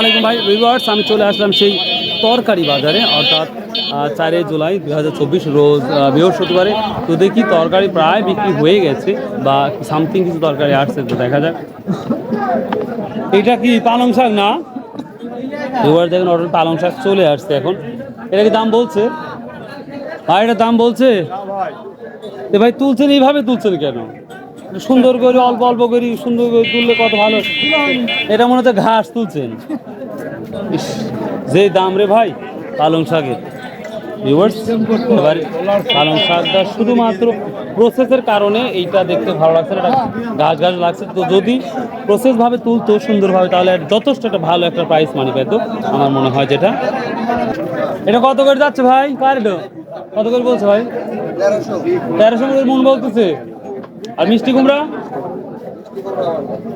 আলাইকুম ভাই। ভিউয়ার্স আমি চলে আসলাম সেই তরকারি বাজারে অর্থাৎ চারই জুলাই দু হাজার চব্বিশ রোজ বৃহস্পতিবারে। তো দেখি তরকারি প্রায় বিক্রি হয়ে গেছে বা সামথিং কিছু তরকারি আসছে তো দেখা যাক। এটা কি পালং শাক না? এবার দেখুন অর্ডার পালং শাক চলে আসছে এখন। এটা কি দাম বলছে? ভাই এটা দাম বলছে? ভাই তুলছেন এইভাবে তুলছেন কেন? সুন্দর করে, অল্প অল্প করে, সুন্দর করে তুললে কত ভালো। এটা মনে হচ্ছে ঘাস তুলছেন। যে দাম রে ভাই, পালং শাকের। পালং শাকটা শুধুমাত্র প্রসেসের কারণে এইটা দেখতে ভালো লাগছে এটা গাছ গাছ লাগছে। তো যদি প্রসেসভাবে তুলতো সুন্দরভাবে, তাহলে যথেষ্ট একটা ভালো একটা প্রাইস মানি পেত, আমার মনে হয় যেটা। এটা কত করে যাচ্ছে ভাই? কার কত করে বলছে ভাই? তেরোশো করে মন বলতেছে। আর মিষ্টি কুমড়া?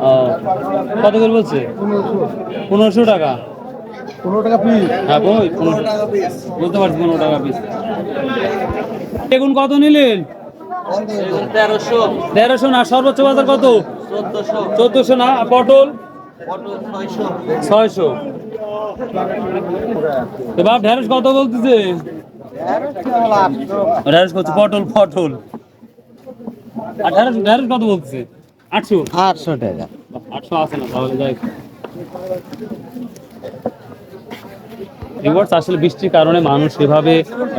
ও, কত করে বলছে? পনেরোশো টাকা। পনেরো টাকা পিস হ্যাঁ বই পনেরো বুঝতে পারছি পনেরো টাকা পিস বেগুন কত নিলেন? তেরোশো। তেরোশো না সর্বোচ্চ বাজার কত? চোদ্দশো। চোদ্দশো না আর পটল? ছয়শো। ছয়শো। এবার ঢেঁড়স কত বলতেছে? ঢেঁড়স করছে পটল পটল। আর ঢেঁড়স ঢেঁড়স কত বলতেছে? আটশো? আটশো টাকা। আটশো আছে না তাহলে যাই। রিভার্স আসলে বৃষ্টির কারণে মানুষ সেভাবে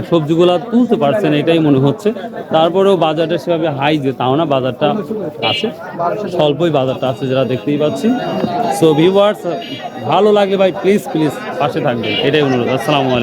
সবজিগুলো তুলতে পারছে না এটাই মনে হচ্ছে। তারপরেও বাজারটা সেভাবে হাই যে তাও না বাজারটা আছে। স্বল্পই বাজারটা আছে যেটা দেখতেই পাচ্ছি। সো ভিউয়ার্স ভালো লাগে ভাই প্লিজ প্লিজ পাশে থাকবেন। এটাই অনুরোধ। আসসালামু আলাইকুম।